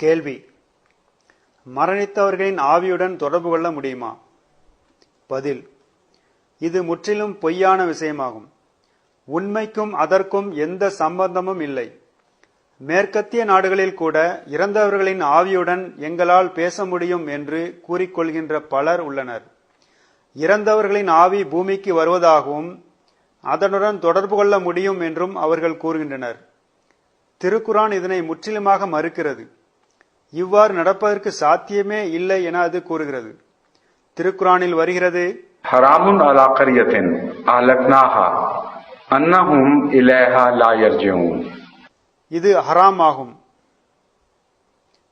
கேள்வி. மரணித்தவர்களின் ஆவியுடன் தொடர்பு கொள்ள முடியுமா? பதில். இது முற்றிலும் பொய்யான விஷயமாகும். உண்மைக்கும் அதற்கும் எந்த சம்பந்தமும் இல்லை. மேற்கத்திய நாடுகளில் கூட இறந்தவர்களின் ஆவியுடன் எங்களால் பேச முடியும் என்று கூறிக்கொள்கின்ற பலர் உள்ளனர். இறந்தவர்களின் ஆவி பூமிக்கு வருவதாகவும் அதனுடன் தொடர்பு கொள்ள முடியும் என்றும் அவர்கள் கூறுகின்றனர். திருக்குரான் இதனை முற்றிலுமாக மறுக்கிறது. இவ்வாறு நடப்பதற்கு சாத்தியமே இல்லை என அது கூறுகிறது. திருக்குறானில் வருகிறது இது ஹராம் ஆகும்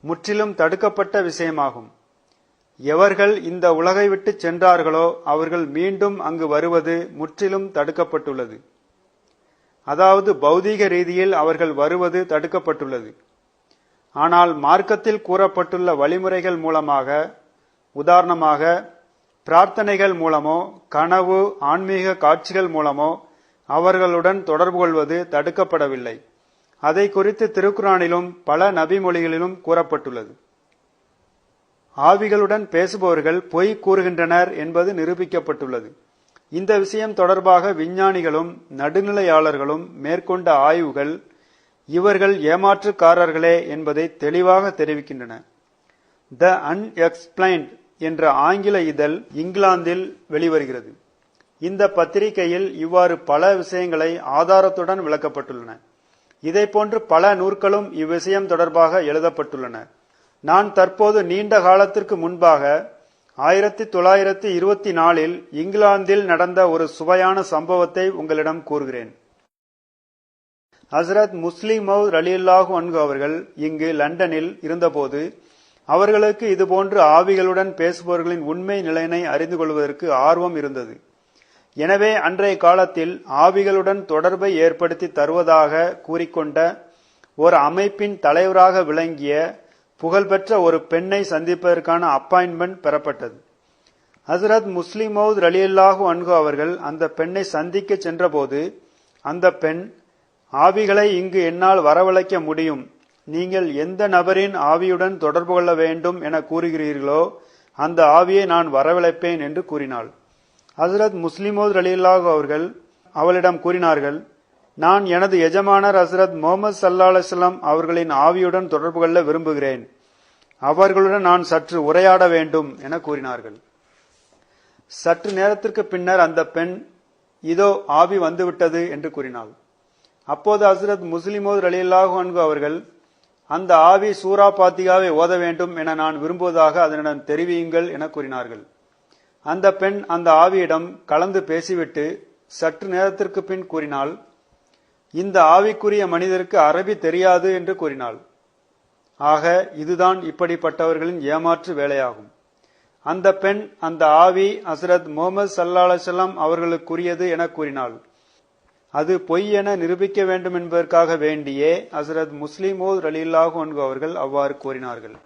முற்றிலும் தடுக்கப்பட்ட விஷயமாகும். எவர்கள் இந்த உலகை விட்டு சென்றார்களோ அவர்கள் மீண்டும் அங்கு வருவது முற்றிலும் தடுக்கப்பட்டுள்ளது. அதாவது பௌதீக ரீதியில் அவர்கள் வருவது தடுக்கப்பட்டுள்ளது. ஆனால் மார்க்கத்தில் கூறப்பட்டுள்ள வழிமுறைகள் மூலமாக உதாரணமாக பிரார்த்தனைகள் மூலமோ கனவு ஆன்மீக காட்சிகள் மூலமோ அவர்களுடன் தொடர்பு கொள்வது தடுக்கப்படவில்லை. அதை குறித்து திருக்குறானிலும் பல நபிமொழிகளிலும் கூறப்பட்டுள்ளது. ஆவிகளுடன் பேசுபவர்கள் பொய் கூறுகின்றனர் என்பது நிரூபிக்கப்பட்டுள்ளது. இந்த விஷயம் தொடர்பாக விஞ்ஞானிகளும் நடுநிலையாளர்களும் மேற்கொண்ட ஆய்வுகள் இவர்கள் ஏமாற்றுக்காரர்களே என்பதை தெளிவாக தெரிவிக்கின்றன. த அன்எக்ஸ்பிளைன்ட் என்ற ஆங்கில இதழ் இங்கிலாந்தில் வெளிவருகிறது. இந்த பத்திரிகையில் இவ்வாறு பல விஷயங்களை ஆதாரத்துடன் விளக்கப்பட்டுள்ளன. இதை போன்று பல நூற்களும் இவ்விஷயம் தொடர்பாக எழுதப்பட்டுள்ளன. நான் தற்போது நீண்ட காலத்திற்கு முன்பாக ஆயிரத்தி தொள்ளாயிரத்தி இருபத்தி நாலில் இங்கிலாந்தில் நடந்த ஒரு சுவையான சம்பவத்தை உங்களிடம் கூறுகிறேன். ஹசரத் முஸ்லிம் மவுத் அலியுல்லாஹு அன்கு அவர்கள் இங்கு லண்டனில் இருந்தபோது அவர்களுக்கு இதுபோன்று ஆவிகளுடன் பேசுபவர்களின் உண்மை நிலையினை அறிந்து கொள்வதற்கு ஆர்வம் இருந்தது. எனவே அன்றைய காலத்தில் ஆவிகளுடன் தொடர்பை ஏற்படுத்தி தருவதாக கூறிக்கொண்ட ஒரு அமைப்பின் தலைவராக விளங்கிய புகழ்பெற்ற ஒரு பெண்ணை சந்திப்பதற்கான அப்பாயின்மெண்ட் பெறப்பட்டது. ஹசரத் முஸ்லிம் மவுத் ரலியல்லாஹு அன்கு அவர்கள் அந்த பெண்ணை சந்திக்க சென்றபோது அந்த பெண் ஆவிகளை இங்கு என்னால் வரவழைக்க முடியும். நீங்கள் எந்த நபரின் ஆவியுடன் தொடர்பு கொள்ள வேண்டும் என கூறுகிறீர்களோ அந்த ஆவியை நான் வரவழைப்பேன் என்று கூறினாள். ஹசரத் முஸ்லிமோத் அலில்லாஹ் அவர்கள் அவளிடம் கூறினார்கள் நான் எனது எஜமானர் ஹசரத் முகமது சல்லா அலுவலாம் அவர்களின் ஆவியுடன் தொடர்பு கொள்ள விரும்புகிறேன். அவர்களுடன் நான் சற்று உரையாட வேண்டும் என கூறினார்கள். சற்று நேரத்திற்கு பின்னர் அந்த பெண் இதோ ஆவி வந்துவிட்டது என்று கூறினாள். அப்போது ஹசரத் முஸ்லிமோது ரலியல்லாஹு அவர்கள் அந்த ஆவி சூரா பாத்திகாவை ஓத வேண்டும் என நான் விரும்புவதாக அதனிடம் தெரிவியுங்கள் என கூறினார்கள். அந்த பெண் அந்த ஆவியிடம் கலந்து பேசிவிட்டு சற்று நேரத்திற்கு பின் கூறினாள் இந்த ஆவிக்குரிய மனிதருக்கு அரபி தெரியாது என்று கூறினாள். ஆக இதுதான் இப்படிப்பட்டவர்களின் ஏமாற்று வேலையாகும். அந்த பெண் அந்த ஆவி ஹசரத் முகமது சல்லா அலுவலாம் அவர்களுக்குரியது என கூறினாள். அது பொய் என நிரூபிக்க வேண்டும் என்பதற்காக வேண்டியே ஹசரத் முஸ்லிமோத் ரலில்லாஹு அன்கு அவர்கள் அவ்வாறு கூறினார்கள்.